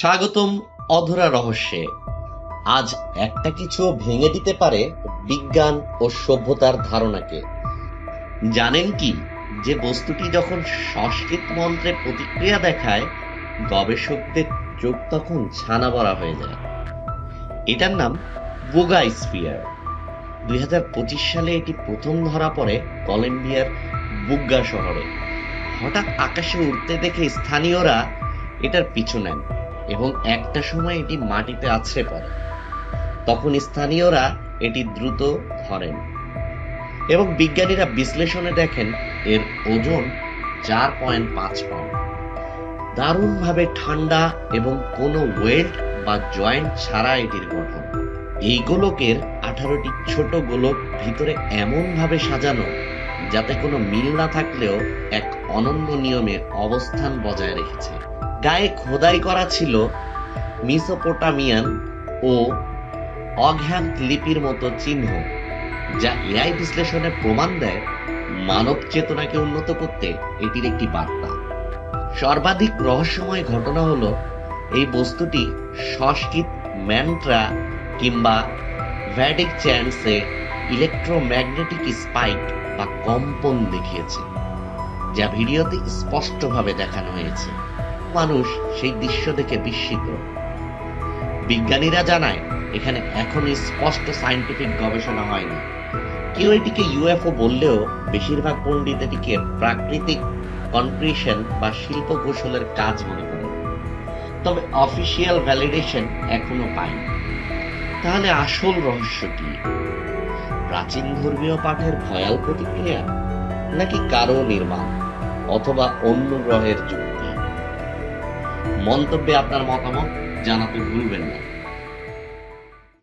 স্বাগতম অধরা রহস্যে। আজ একটা কিছু ভেঙে দিতে পারে বিজ্ঞান ও সভ্যতার ধারণাকে। জানেন কি যে বস্তুটি যখন সংস্কৃত মন্ত্রে প্রতিক্রিয়া দেখায়, গবেষকদের চোখ তখন ছানা বড়া হয়ে যায়। এটার নাম বুগা স্পিয়ার দুই সালে এটি প্রথম ধরা পড়ে কলম্বিয়ার বুগ্গা শহরে। হঠাৎ আকাশে উড়তে দেখে স্থানীয়রা এটার পিছু নেন। এবং একটা সময় এটি মাটিতে আছড়ে পড়ে। তখন স্থানীয়রা এটি দ্রুত ধরেন এবং বিজ্ঞানীরা বিশ্লেষণে দেখেন এর ওজন চার পয়েন্ট পাঁচ পাউন্ড। দারুণভাবে ঠান্ডা এবং কোনো ওয়েল্ট বা জয়েন্ট ছাড়া এটির গঠন। এই গোলকের আঠারোটি ছোট গোলক ভিতরে এমনভাবে সাজানো যাতে কোনো মিল না থাকলেও এক অনন্য নিয়মে অবস্থান বজায় রেখেছে। গায়ে খোদাই করা ছিল মিসোপোটামিয়ান ও অঘ্যান্ত লিপির মতো চিহ্ন, যা এআই বিশ্লেষণে প্রমাণ দেয় মানব চেতনাকে উন্নত করতে এটির একটি বার্তা। সর্বাধিক রহস্যময় ঘটনা হলো এই বস্তুটি সংস্কৃত ম্যান্ট্রা কিংবা ভ্যাডিক চ্যান্সে ইলেকট্রোম্যাগনেটিক স্পাইক বা কম্পন দেখিয়েছে, যা ভিডিওতে স্পষ্টভাবে দেখানো হয়েছে। মানুষ সেই দৃশ্য দেখে বিস্মিত। বিজ্ঞানীরা জানায়, এখানে এখনও স্পষ্ট সায়েন্টিফিক গবেষণা হয়নি। কেউ এটিকে ইউএফও বললেও বেশিরভাগ পণ্ডিত এটিকে প্রাকৃতিক কনক্রিশন বা শিল্প কৌশলের কাজ মনে করেন। তবে অফিসিয়াল ভ্যালিডেশন এখনও পায়নি। তাহলে আসল রহস্য কি? প্রাচীন ধর্মীয় পাঠের ভয়াল প্রতিক্রিয়া? নাকি কারও নির্মাণ? অথবা অন্য গ্রহের যুক্তি মন্তব্যে আপনার মতামত জানাতে ভুলবেন না।